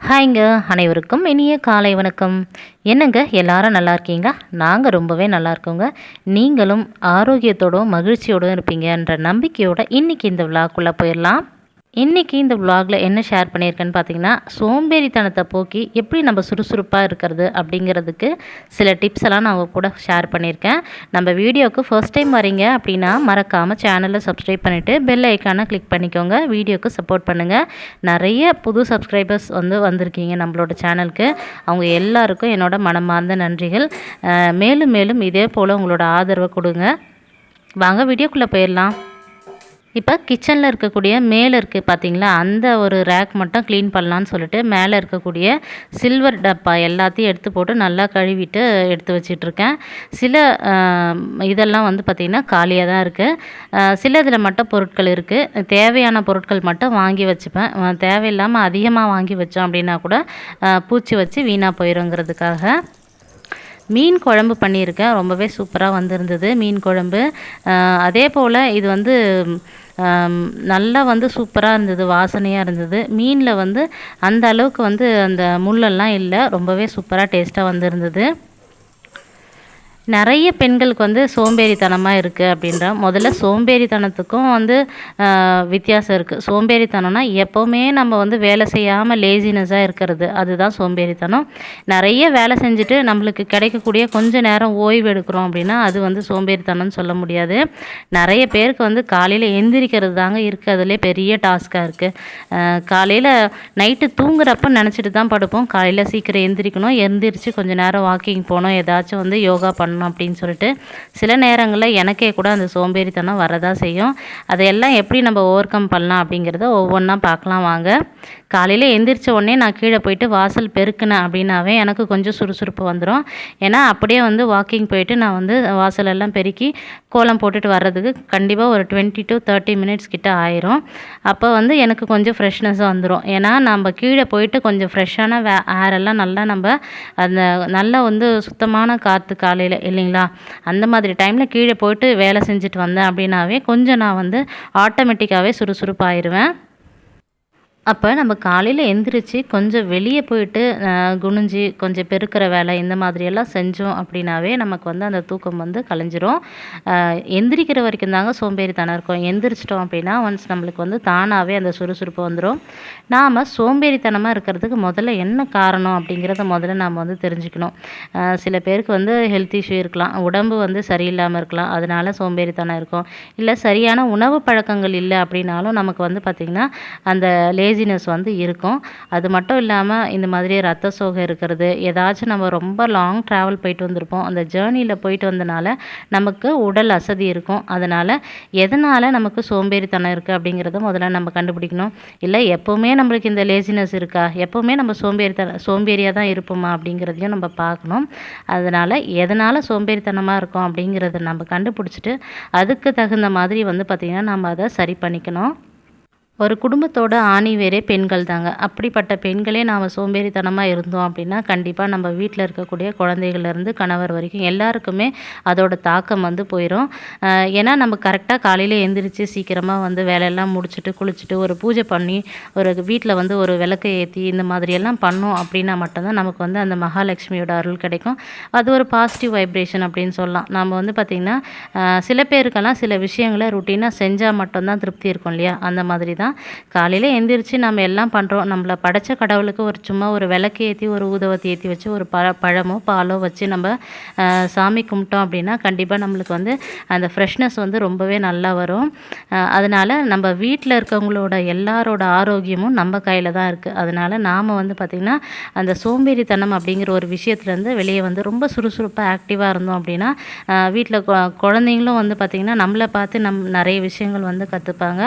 ஹாய்ங்க அனைவருக்கும் இனிய காலை வணக்கம். என்னங்க எல்லாரும் நல்லா இருக்கீங்க? நாங்கள் ரொம்பவே நல்லா இருக்கோங்க. நீங்களும் ஆரோக்கியத்தோடும் மகிழ்ச்சியோடும் இருப்பீங்கன்ற நம்பிக்கையோட இன்றைக்கி இந்த விழாக்குள்ளே போயிடலாம். இன்றைக்கி இந்த vlogல என்ன ஷேர் பண்ணியிருக்கேன்னு பார்த்தீங்கன்னா சோம்பேறித்தனத்தை போக்கி எப்படி நம்ம சுறுசுறுப்பாக இருக்கிறது அப்படிங்கிறதுக்கு சில டிப்ஸ் எல்லாம் நான் அவங்க கூட ஷேர் பண்ணியிருக்கேன். நம்ம வீடியோவுக்கு ஃபர்ஸ்ட் டைம் வரீங்க அப்படின்னா மறக்காமல் சேனலை சப்ஸ்கிரைப் பண்ணிவிட்டு பெல் ஐக்கானை கிளிக் பண்ணிக்கோங்க. வீடியோக்கு சப்போர்ட் பண்ணுங்கள் நிறைய புது சப்ஸ்கிரைபர்ஸ் வந்து வந்திருக்கீங்க நம்மளோட சேனலுக்கு அவங்க எல்லாருக்கும் என்னோட மனமார்ந்த நன்றிகள். மேலும் மேலும் இதே போல் உங்களோட ஆதரவை கொடுங்க. வாங்க வீடியோக்குள்ளே போயிடலாம். இப்போ கிச்சனில் இருக்கக்கூடிய மேலே இருக்குது பார்த்தீங்களா அந்த ஒரு ரேக் மட்டும் க்ளீன் பண்ணலான்னு சொல்லிட்டு மேலே இருக்கக்கூடிய சில்வர் டப்பா எல்லாத்தையும் எடுத்து போட்டு நல்லா கழுவிட்டு எடுத்து வச்சிட்ருக்கேன். சில இதெல்லாம் வந்து பார்த்திங்கன்னா காலியாக தான் இருக்குது சில இதில் மட்டும் பொருட்கள் இருக்குது தேவையான பொருட்கள் மட்டும் வாங்கி வச்சுப்பேன். தேவையில்லாமல் அதிகமாக வாங்கி வச்சோம் அப்படின்னா கூட பூச்சி வச்சு வீணாக போயிடுங்கிறதுக்காக மீன் குழம்பு பண்ணியிருக்கேன். ரொம்பவே சூப்பராக வந்திருந்தது மீன் குழம்பு. அதே போல் இது வந்து நல்லா வந்து சூப்பராக இருந்தது வாசனையாக இருந்தது. மீனில் வந்து அந்த அளவுக்கு வந்து அந்த முள்ளெல்லாம் இல்லை. ரொம்பவே சூப்பராக டேஸ்ட்டாக வந்திருந்தது. நிறைய பெண்களுக்கு வந்து சோம்பேறித்தனமாக இருக்குது அப்படின்ற முதல்ல சோம்பேறித்தனத்துக்கும் வந்து வித்தியாசம் இருக்குது சோம்பேறித்தனம்னா எப்போவுமே நம்ம வந்து வேலை செய்யாமல் லேசினஸாக இருக்கிறது. அதுதான் சோம்பேறித்தனம். நிறைய வேலை செஞ்சுட்டு நம்மளுக்கு கிடைக்கக்கூடிய கொஞ்ச நேரம் ஓய்வு எடுக்கிறோம் அப்படின்னா அது வந்து சோம்பேறித்தனம்னு சொல்ல முடியாது. நிறைய பேருக்கு வந்து காலையில் எந்திரிக்கிறது தாங்க இருக்குது இருக்கிறதுலே பெரிய டாஸ்க்காக இருக்குது காலையில் நைட்டு தூங்குறப்ப நினச்சிட்டு தான் படுப்போம். காலையில் சீக்கிரம் எந்திரிக்கணும். எந்திரிச்சு கொஞ்சம் நேரம் வாக்கிங் போகணும். ஏதாச்சும் வந்து யோகா பண்ணணும். அப்படின்னு சொல்லிட்டு சில நேரங்களில் எனக்கே கூட அந்த சோம்பேறித்தனம் வரதா செய்யும். அதையெல்லாம் எப்படி நம்ம ஓவர் கம் பண்ணலாம் அப்படிங்கிறத ஒவ்வொன்றா பார்க்கலாம் வாங்க. காலையில் எந்திரிச்ச உடனே நான் கீழே போயிட்டு வாசல் பெருக்கினேன் அப்படின்னாவே எனக்கு கொஞ்சம் சுறுசுறுப்பு வந்துடும் ஏன்னா அப்படியே வந்து வாக்கிங் போயிட்டு நான் வந்து வாசலெல்லாம் பெருக்கி கோலம் போட்டுட்டு வர்றதுக்கு கண்டிப்பாக ஒரு டுவெண்ட்டி டு தேர்ட்டி மினிட்ஸ் கிட்ட ஆயிரும். அப்போ வந்து எனக்கு கொஞ்சம் ஃப்ரெஷ்னஸாக வந்துடும் ஏன்னா நம்ம கீழே போயிட்டு கொஞ்சம் ஃப்ரெஷ்ஷான வே ஏரெல்லாம் நல்லா நம்ம அந்த நல்லா வந்து சுத்தமான காற்று காலையில் இல்லைங்களா? அந்த மாதிரி டைமில் கீழே போயிட்டு வேலை செஞ்சுட்டு வந்தேன் அப்படின்னாவே கொஞ்சம் நான் வந்து ஆட்டோமேட்டிக்காகவே சுறுசுறுப்பாயிருவேன். அப்போ நம்ம காலையில் எந்திரிச்சு கொஞ்சம் வெளியே போயிட்டு குனிஞ்சு கொஞ்சம் பெருக்கிற வேலை இந்த மாதிரியெல்லாம் செஞ்சோம் அப்படின்னாவே நமக்கு வந்து அந்த தூக்கம் வந்து கலைஞ்சிரும். எந்திரிக்கிற வரைக்கும் தாங்க சோம்பேறித்தனம் இருக்கும். எந்திரிச்சிட்டோம் அப்படின்னா ஒன்ஸ் நம்மளுக்கு வந்து தானாகவே அந்த சுறுசுறுப்பு வந்துடும் நாம் சோம்பேறித்தனமாக இருக்கிறதுக்கு முதல்ல என்ன காரணம் அப்படிங்கிறத முதல்ல நாம் வந்து தெரிஞ்சுக்கணும். சில பேருக்கு வந்து ஹெல்த் இஷ்யூ இருக்கலாம். உடம்பு வந்து சரியில்லாமல் இருக்கலாம். அதனால சோம்பேறித்தனம் இருக்கும். இல்லை சரியான உணவு பழக்கங்கள் இல்லை அப்படின்னாலும் நமக்கு வந்து பார்த்திங்கன்னா அந்த லேசினஸ் வந்து இருக்கும். அது மட்டும் இல்லாமல் இந்த மாதிரி ரத்த சோகை இருக்கிறது ஏதாச்சும் நம்ம ரொம்ப லாங் ட்ராவல் போயிட்டு வந்திருப்போம். அந்த ஜேர்னியில் போயிட்டு வந்தனால நமக்கு உடல் அசதி இருக்கும். அதனால் எதனால் நமக்கு சோம்பேறித்தனம் இருக்குது அப்படிங்கிறத முதல்ல நம்ம கண்டுபிடிக்கணும். இல்லை எப்போவுமே நம்மளுக்கு இந்த லேசினஸ் இருக்கா? எப்போவுமே நம்ம சோம்பேறித்தன சோம்பேறியாக தான் இருப்போமா அப்படிங்கிறதையும் நம்ம பார்க்கணும். அதனால் எதனால் சோம்பேறித்தனமாக இருக்கும் அப்படிங்கிறத நம்ம கண்டுபிடிச்சிட்டு அதுக்கு தகுந்த மாதிரி வந்து பார்த்திங்கன்னா நம்ம அதை சரி பண்ணிக்கணும். ஒரு குடும்பத்தோட ஆணி வேரே பெண்கள் தாங்க. அப்படிப்பட்ட பெண்களே நாம் சோம்பேறித்தனமாக இருந்தோம் அப்படின்னா கண்டிப்பாக நம்ம வீட்டில் இருக்கக்கூடிய குழந்தைகள்லேருந்து கணவர் வரைக்கும் எல்லாருக்குமே அதோட தாக்கம் வந்து போயிடும் ஏன்னா நம்ம கரெக்டாக காலையில் எழுந்திரிச்சு சீக்கிரமாக வந்து வேலையெல்லாம் முடிச்சுட்டு குளிச்சுட்டு ஒரு பூஜை பண்ணி ஒரு வீட்டில் வந்து ஒரு விளக்கை ஏற்றி இந்த மாதிரியெல்லாம் பண்ணோம் அப்படின்னா மட்டும்தான் நமக்கு வந்து அந்த மகாலட்சுமியோட அருள் கிடைக்கும். அது ஒரு பாசிட்டிவ் வைப்ரேஷன் அப்படின்னு சொல்லலாம். நம்ம வந்து பார்த்திங்கன்னா சில பேருக்கெல்லாம் சில விஷயங்களை ருட்டீனாக செஞ்சால் மட்டும்தான் திருப்தி இருக்கும் இல்லையா? அந்த மாதிரி தான் காலையில் எந்திரிச்சு நம்ம எல்லாம் பண்ணுறோம் நம்மளை படைச்ச கடவுளுக்கு ஒரு சும்மா ஒரு விளக்கு ஏற்றி ஒரு ஊதவத்தை ஏற்றி வச்சு ஒரு பழ பழமோ பாலோ வச்சு நம்ம சாமி கும்பிட்டோம் அப்படின்னா கண்டிப்பாக நம்மளுக்கு வந்து அந்த ஃப்ரெஷ்னஸ் வந்து ரொம்பவே நல்லா வரும். அதனால் நம்ம வீட்டில் இருக்கவங்களோட எல்லாரோட ஆரோக்கியமும் நம்ம கையில் தான் இருக்குது அதனால் நாம் வந்து பார்த்திங்கன்னா அந்த சோம்பேறித்தனம் அப்படிங்கிற ஒரு விஷயத்துலேருந்து வெளியே வந்து ரொம்ப சுறுசுறுப்பாக ஆக்டிவாக இருந்தோம் அப்படின்னா வீட்டில் குழந்தைங்களும் வந்து பார்த்திங்கன்னா நம்மளை பார்த்து நம் நிறைய விஷயங்கள் வந்து கற்றுப்பாங்க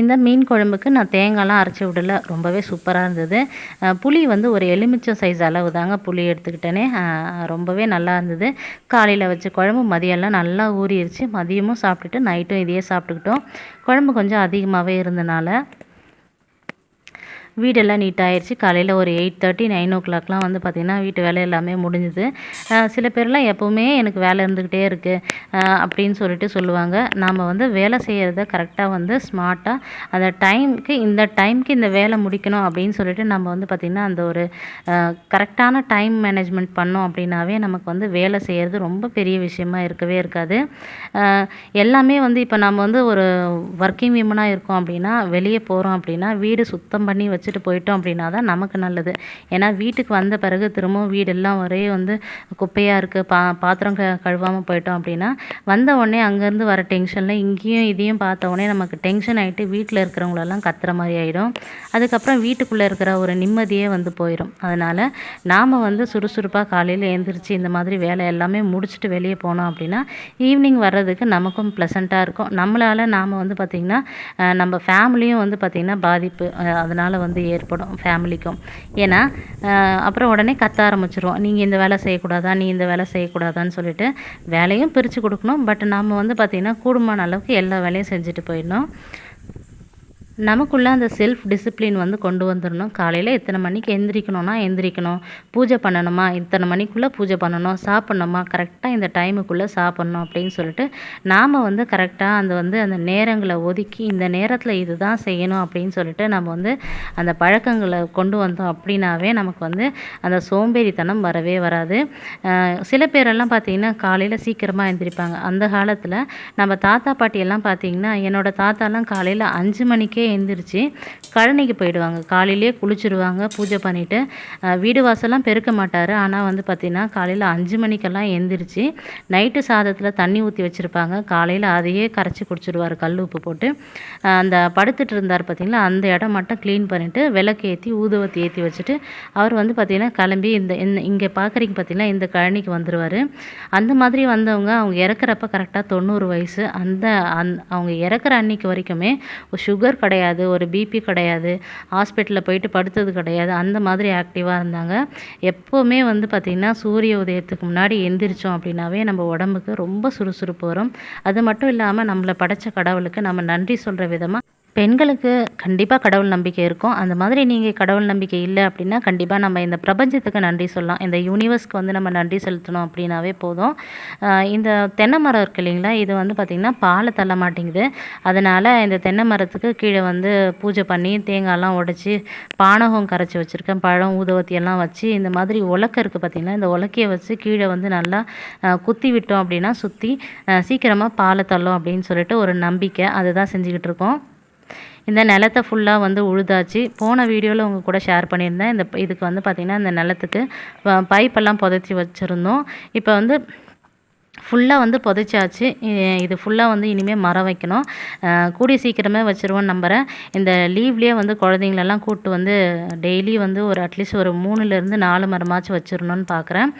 இந்த மீன் குழம்புக்கு நான் தேங்காய்லாம் அரைச்சி விடல. ரொம்பவே சூப்பராக இருந்தது. புளி வந்து ஒரு எலுமிச்சம் சைஸ் அளவு தாங்க புளி எடுத்துக்கிட்டேனே. ரொம்பவே நல்லா இருந்தது. காலையில் வச்ச குழம்பு மதியம்லாம் நல்லா ஊறிடுச்சு மதியமும் சாப்பிட்டுட்டு நைட்டும் இதையே சாப்பிட்டுக்கிட்டோம். குழம்பு கொஞ்சம் அதிகமாகவே இருந்தனால. வீடெல்லாம் நீட்டாகிடுச்சு காலையில் ஒரு எயிட் தேர்ட்டி நைன் ஓ கிளாக்லாம் வந்து பார்த்திங்கன்னா வீட்டு வேலை எல்லாமே முடிஞ்சுது. சில பேர்லாம் எப்போவுமே எனக்கு வேலை இருந்துக்கிட்டே இருக்குது அப்படின்னு சொல்லிட்டு சொல்லுவாங்க. நாம் வந்து வேலை செய்கிறத கரெக்டாக வந்து ஸ்மார்ட்டாக அந்த டைமுக்கு இந்த டைமுக்கு இந்த வேலை முடிக்கணும் அப்படின்னு சொல்லிட்டு நம்ம வந்து பார்த்திங்கன்னா அந்த ஒரு கரெக்டான டைம் மேனேஜ்மெண்ட் பண்ணோம் அப்படின்னாவே நமக்கு வந்து வேலை செய்கிறது ரொம்ப பெரிய விஷயமா இருக்கவே இருக்காது. எல்லாமே வந்து இப்போ நம்ம வந்து ஒரு ஒர்க்கிங் விமனாக இருக்கோம் அப்படின்னா வெளியே போகிறோம் அப்படின்னா வீடு சுத்தம் பண்ணி வச்சு வச்சுட்டு போயிட்டோம் அப்படின்னா தான் நமக்கு நல்லது. ஏன்னா வீட்டுக்கு வந்த பிறகு திரும்பவும் வீடெல்லாம் ஒரே வந்து குப்பையாக இருக்குது பா பாத்திரம் க கழுவாமல் போயிட்டோம் அப்படின்னா வந்த உடனே அங்கேருந்து வர டென்ஷனில் இங்கேயும் இதையும் பார்த்த உடனே நமக்கு டென்ஷன் ஆகிட்டு வீட்டில் இருக்கிறவங்களெல்லாம் கத்துற மாதிரி ஆகிடும் அதுக்கப்புறம் வீட்டுக்குள்ளே இருக்கிற ஒரு நிம்மதியே வந்து போயிடும் அதனால் நாம் வந்து சுறுசுறுப்பாக காலையில் எழுந்திரிச்சு இந்த மாதிரி வேலை எல்லாமே முடிச்சுட்டு வெளியே போனோம் அப்படின்னா ஈவினிங் வர்றதுக்கு நமக்கும் ப்ளசண்ட்டாக இருக்கும். நம்மளால் நாம் வந்து பார்த்திங்கன்னா நம்ம ஃபேமிலியும் வந்து பார்த்திங்கன்னா பாதிப்பு. அதனால் வந்து ஏற்படும் ஃபேமிலிக்கும் ஏன்னா அப்புறம் உடனே கத்த ஆரம்பிச்சிருவோம். நீங்கள் இந்த வேலை செய்யக்கூடாதா? நீ இந்த வேலை செய்யக்கூடாதான்னு சொல்லிட்டு வேலையும் பிரித்து கொடுக்கணும். பட் நாம் வந்து பார்த்திங்கன்னா கூடுமான அளவுக்கு எல்லா வேலையும் செஞ்சுட்டு போயிடணும். நமக்குள்ளே அந்த செல்ஃப் டிசிப்ளின் வந்து கொண்டு வந்துடணும் காலையில் இத்தனை மணிக்கு எந்திரிக்கணும்னா எந்திரிக்கணும். பூஜை பண்ணணுமா? இத்தனை மணிக்குள்ளே பூஜை பண்ணணும். சாப்பிட்ணுமா? கரெக்டாக இந்த டைமுக்குள்ளே சாப்பிட்ணும் அப்படின்னு சொல்லிட்டு நாம் வந்து கரெக்டாக அந்த வந்து அந்த நேரங்களை ஒதுக்கி இந்த நேரத்தில் இது தான் செய்யணும் அப்படின்னு சொல்லிட்டு நம்ம வந்து அந்த பழக்கங்களை கொண்டு வந்தோம் அப்படின்னாவே நமக்கு வந்து அந்த சோம்பேறித்தனம் வரவே வராது. சில பேரெல்லாம் பார்த்திங்கன்னா காலையில் சீக்கிரமாக எழுந்திரிப்பாங்க அந்த காலத்தில் நம்ம தாத்தா பாட்டியெல்லாம் பார்த்திங்கன்னா என்னோடய தாத்தாலாம் காலையில் அஞ்சு மணிக்கே எந்திரிச்சு கழனிக்கு போயிடுவாங்க. காலையிலே குளிச்சுருவாங்க பூஜை பண்ணிவிட்டு வீடு வாசலாம் பெருக்க மாட்டார். ஆனால் வந்து பார்த்திங்கன்னா காலையில் அஞ்சு மணிக்கெல்லாம் எழுந்திரிச்சு நைட்டு சாதத்தில் தண்ணி ஊற்றி வச்சுருப்பாங்க. காலையில் அதையே கரைச்சி குடிச்சிடுவார் கல் உப்பு போட்டு. அந்த படுத்துட்டு இருந்தார் பார்த்திங்களா அந்த இடம் மட்டும் க்ளீன் பண்ணிவிட்டு விளக்கு ஏற்றி ஊதுவத்தி ஏற்றி வச்சுட்டு அவர் வந்து பார்த்திங்கன்னா கிளம்பி இந்த இங்கே பார்க்குறீங்க பார்த்திங்கன்னா இந்த கழனிக்கு வந்துடுவார் அந்த மாதிரி வந்தவங்க அவங்க இறக்குறப்ப கரெக்டாக தொண்ணூறு வயசு. அந்த அந் அவங்க இறக்குற அன்னைக்கு வரைக்குமே சுகர் கடை கிடையாது ஒரு பிபி கிடையாது ஹாஸ்பிட்டலில் போயிட்டு படுத்தது கிடையாது அந்த மாதிரி ஆக்டிவாக இருந்தாங்க. எப்போவுமே வந்து பார்த்திங்கன்னா சூரிய உதயத்துக்கு முன்னாடி எந்திரிச்சோம் அப்படின்னாவே நம்ம உடம்புக்கு ரொம்ப சுறுசுறுப்பு வரும். அது மட்டும் இல்லாமல் நம்மளை படைத்த கடவுளுக்கு நம்ம நன்றி சொல்கிற விதமாக பெண்களுக்கு கண்டிப்பாக கடவுள் நம்பிக்கை இருக்கும். அந்த மாதிரி நீங்கள் கடவுள் நம்பிக்கை இல்லை அப்படின்னா கண்டிப்பாக நம்ம இந்த பிரபஞ்சத்துக்கு நன்றி சொல்லலாம். இந்த யூனிவர்ஸ்க்கு வந்து நம்ம நன்றி செலுத்தணும் அப்படின்னாவே போதும். இந்த தென்னை மரம் இருக்கு இல்லைங்களா? இது வந்து பார்த்திங்கன்னா பாலை தள்ள மாட்டேங்குது. அதனால் இந்த தென்னை மரத்துக்கு கீழே வந்து பூஜை பண்ணி தேங்காய்லாம் உடச்சி பானகம் கரைச்சி வச்சுருக்கேன். பழம் ஊதவத்தி எல்லாம் வச்சு இந்த மாதிரி உலக்க இருக்குது பார்த்திங்கன்னா இந்த உலக்கையை வச்சு கீழே வந்து நல்லா குத்தி விட்டோம் அப்படின்னா சுற்றி சீக்கிரமாக பாலை தள்ளும் அப்படின்னு சொல்லிட்டு ஒரு நம்பிக்கை. அதுதான் செஞ்சுக்கிட்டு இருக்கோம். இந்த நிலத்த ஃபுல்லாக வந்து உழுதாச்சு. போன வீடியோவில் உங்கள் கூட ஷேர் பண்ணியிருந்தேன். இந்த இதுக்கு வந்து பார்த்திங்கன்னா இந்த நிலத்துக்கு பைப்பெல்லாம் புதைச்சி வச்சுருந்தோம். இப்போ வந்து ஃபுல்லாக வந்து புதைச்சாச்சு. இது ஃபுல்லாக வந்து இனிமேல் மரம் வைக்கணும். கூடிய சீக்கிரமே வச்சுருவோன்னு நம்புகிறேன் இந்த லீவ்லேயே வந்து குழந்தைங்களெல்லாம் கூப்பிட்டு வந்து டெய்லி வந்து ஒரு அட்லீஸ்ட் ஒரு மூணுலேருந்து நாலு மரமாச்சும் வச்சிடணும்னு பார்க்குறேன்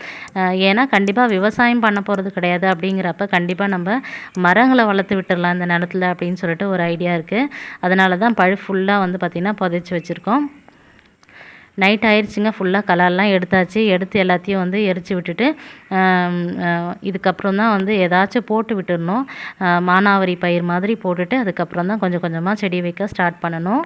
ஏன்னா கண்டிப்பாக விவசாயம் பண்ண போகிறது கிடையாது அப்படிங்கிறப்ப கண்டிப்பாக நம்ம மரங்களை வளர்த்து விட்டுடலாம் இந்த நிலத்துல அப்படின்னு சொல்லிட்டு ஒரு ஐடியா இருக்குது அதனால தான் பழு ஃபுல்லாக வந்து பார்த்திங்கன்னா புதைச்சி வச்சுருக்கோம். நைட் ஆயிடுச்சுங்க ஃபுல்லாக கலர்லாம் எடுத்தாச்சு. எடுத்து எல்லாத்தையும் வந்து எரித்து விட்டுட்டு இதுக்கப்புறம் தான் வந்து ஏதாச்சும் போட்டு விட்டுடணும். மானாவரி பயிர் மாதிரி போட்டுட்டு அதுக்கப்புறம் தான் கொஞ்சம் கொஞ்சமாக செடி வைக்க ஸ்டார்ட் பண்ணணும்.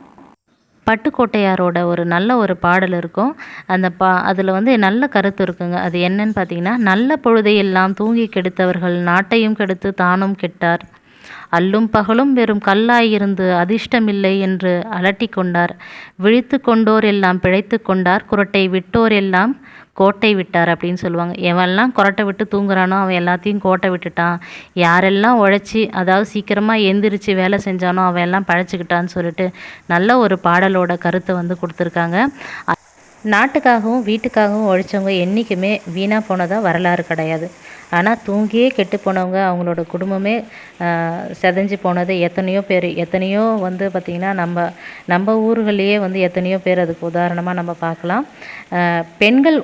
பட்டுக்கோட்டையாரோட ஒரு நல்ல ஒரு பாடல் இருக்கும். அந்த பா அதில் வந்து நல்ல கருத்து இருக்குங்க. அது என்னன்னு பார்த்தீங்கன்னா நல்ல பொழுதையெல்லாம் தூங்கி கெடுத்தவர்கள் நாட்டையும் கெடுத்து தானும் கெட்டார். அல்லும் பகலும் வெறும் கல்லாயிருந்து அதிர்ஷ்டமில்லை என்று அலட்டி கொண்டார். விழித்து கொண்டோர் எல்லாம் பிழைத்து கொண்டார். குரட்டை விட்டோர் எல்லாம் கோட்டை விட்டார் அப்படின்னு சொல்லுவாங்க. எவெல்லாம் கொரட்டை விட்டு தூங்குறானோ அவன் எல்லாத்தையும் கோட்டை விட்டுட்டான். யாரெல்லாம் உழைச்சி அதாவது சீக்கிரமாக எந்திரிச்சு வேலை செஞ்சானோ அவன் எல்லாம் பழச்சிக்கிட்டான்னு சொல்லிட்டு நல்ல ஒரு பாடலோட கருத்தை வந்து கொடுத்துருக்காங்க. நாட்டுக்காகவும் வீட்டுக்காகவும் உழைச்சவங்க என்றைக்குமே வீணாக போனதாக வரலாறு கிடையாது. ஆனால் தூங்கியே கெட்டு போனவங்க அவங்களோட குடும்பமே செதஞ்சு போனது எத்தனையோ பேர். எத்தனையோ வந்து பார்த்திங்கன்னா நம்ம நம்ம ஊர்கள்லேயே வந்து எத்தனையோ பேர் அதுக்கு உதாரணமாக நம்ம பார்க்கலாம் பெண்கள்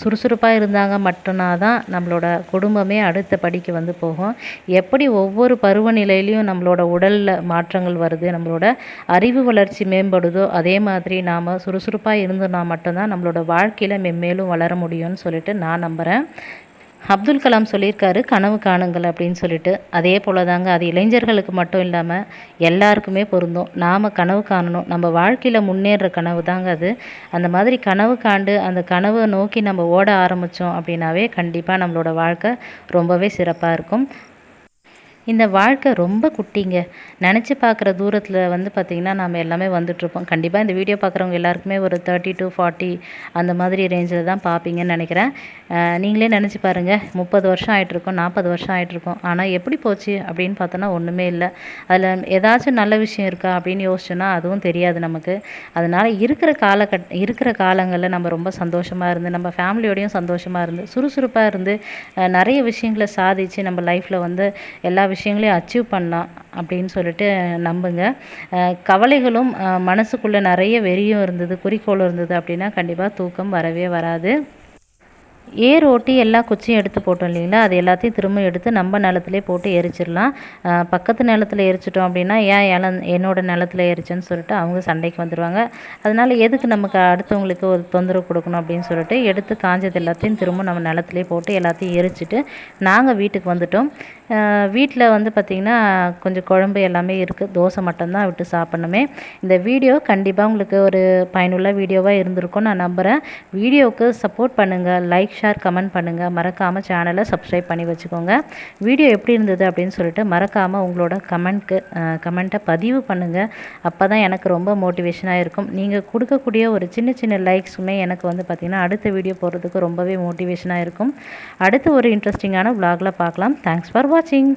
சுறுசுறுப்பாக இருந்தாங்க மட்டும்னா தான் நம்மளோட குடும்பமே அடுத்த படிக்கு வந்து போகும். எப்படி ஒவ்வொரு பருவநிலையிலையும் நம்மளோட உடலில் மாற்றங்கள் வருது நம்மளோட அறிவு வளர்ச்சி மேம்படுதோ அதே மாதிரி நாம் சுறுசுறுப்பாக இருந்தோம்னா மட்டும்தான் நம்மளோட வாழ்க்கையில் மென்மேலும் வளர முடியும்னு சொல்லிட்டு நான் நம்புகிறேன் அப்துல் கலாம் சொல்லியிருக்காரு கனவு காணுங்கள் அப்படின்னு சொல்லிட்டு. அதே போல் தாங்க அது இளைஞர்களுக்கு மட்டும் இல்லாமல் எல்லாருக்குமே பொருந்தும். நாம் கனவு காணணும். நம்ம வாழ்க்கையில் முன்னேற கனவு தாங்க அது. அந்த மாதிரி கனவு காண்டு அந்த கனவை நோக்கி நம்ம ஓட ஆரம்பித்தோம் அப்படின்னாவே கண்டிப்பாக நம்மளோட வாழ்க்கை ரொம்பவே சிறப்பாக இருக்கும். இந்த வாழ்க்கை ரொம்ப குட்டிங்க. நினச்சி பார்க்குற தூரத்தில் வந்து பார்த்திங்கன்னா நம்ம எல்லாமே வந்துட்ருப்போம் கண்டிப்பாக இந்த வீடியோ பார்க்குறவங்க எல்லாருக்குமே ஒரு தேர்ட்டி டு ஃபார்ட்டி அந்த மாதிரி ரேஞ்சில் தான் பார்ப்பீங்கன்னு நினைக்கிறேன். நீங்களே நினச்சி பாருங்கள் முப்பது வருஷம் ஆகிட்ருக்கோம் நாற்பது வருஷம் ஆகிட்ருக்கோம் ஆனால் எப்படி போச்சு அப்படின்னு பார்த்தோன்னா ஒன்றுமே இல்லை. அதில் ஏதாச்சும் நல்ல விஷயம் இருக்கா அப்படின்னு யோசிச்சோன்னா அதுவும் தெரியாது நமக்கு. அதனால் இருக்கிற காலகட் இருக்கிற காலங்களில் நம்ம ரொம்ப சந்தோஷமாக இருந்து நம்ம ஃபேமிலியோடையும் சந்தோஷமாக இருந்து சுறுசுறுப்பாக இருந்து நிறைய விஷயங்களை சாதித்து நம்ம லைஃப்பில் வந்து எல்லா விஷயம் விஷயங்களையும் அச்சீவ் பண்ணலாம் அப்படின்னு சொல்லிட்டு நம்புங்க. கவலைகளும் மனசுக்குள்ளே நிறைய வெறியும் இருந்தது குறிக்கோளும் இருந்தது அப்படின்னா கண்டிப்பாக தூக்கம் வரவே வராது. ஏர் ஓட்டி எல்லா குச்சியும் எடுத்து போட்டோம் இல்லைங்களா? அது எல்லாத்தையும் திரும்ப எடுத்து நம்ம நிலத்துலேயே போட்டு எரிச்சிடலாம். பக்கத்து நிலத்தில் எரிச்சிட்டோம் அப்படின்னா ஏன் இல என்னோடய நிலத்தில் எரிச்சேன்னு சொல்லிட்டு அவங்க சண்டைக்கு வந்துடுவாங்க அதனால் எதுக்கு நமக்கு அடுத்தவங்களுக்கு ஒரு தொந்தரவு கொடுக்கணும் அப்படின்னு சொல்லிட்டு எடுத்து காஞ்சது எல்லாத்தையும் திரும்ப நம்ம நிலத்துலேயே போட்டு எல்லாத்தையும் எரிச்சிட்டு நாங்கள் வீட்டுக்கு வந்துட்டோம். வீட்டில் வந்து பார்த்திங்கன்னா கொஞ்சம் குழம்பு எல்லாமே இருக்குது தோசை மட்டும்தான் விட்டு சாப்பிட்ணுமே. இந்த வீடியோ கண்டிப்பாக உங்களுக்கு ஒரு பயனுள்ள வீடியோவாக இருந்திருக்கும் நான் நம்புகிறேன் வீடியோவுக்கு சப்போர்ட் பண்ணுங்கள் லைக் ஷேர் கமெண்ட் பண்ணுங்கள் மறக்காமல் சேனலை சப்ஸ்கிரைப் பண்ணி வச்சுக்கோங்க. வீடியோ எப்படி இருந்தது அப்படின்னு சொல்லிட்டு மறக்காமல் உங்களோட கமெண்ட்க்கு கமெண்ட்டை பதிவு பண்ணுங்கள் அப்போ தான் எனக்கு ரொம்ப மோட்டிவேஷனாக இருக்கும். நீங்கள் கொடுக்கக்கூடிய ஒரு சின்ன சின்ன லைக்ஸுமே எனக்கு வந்து பார்த்திங்கன்னா அடுத்த வீடியோ போடுறதுக்கு ரொம்பவே மோட்டிவேஷனாக இருக்கும். அடுத்து ஒரு இன்ட்ரெஸ்டிங்கான விலாகில் பார்க்கலாம். தேங்க்ஸ் ஃபார் வாட்சிங்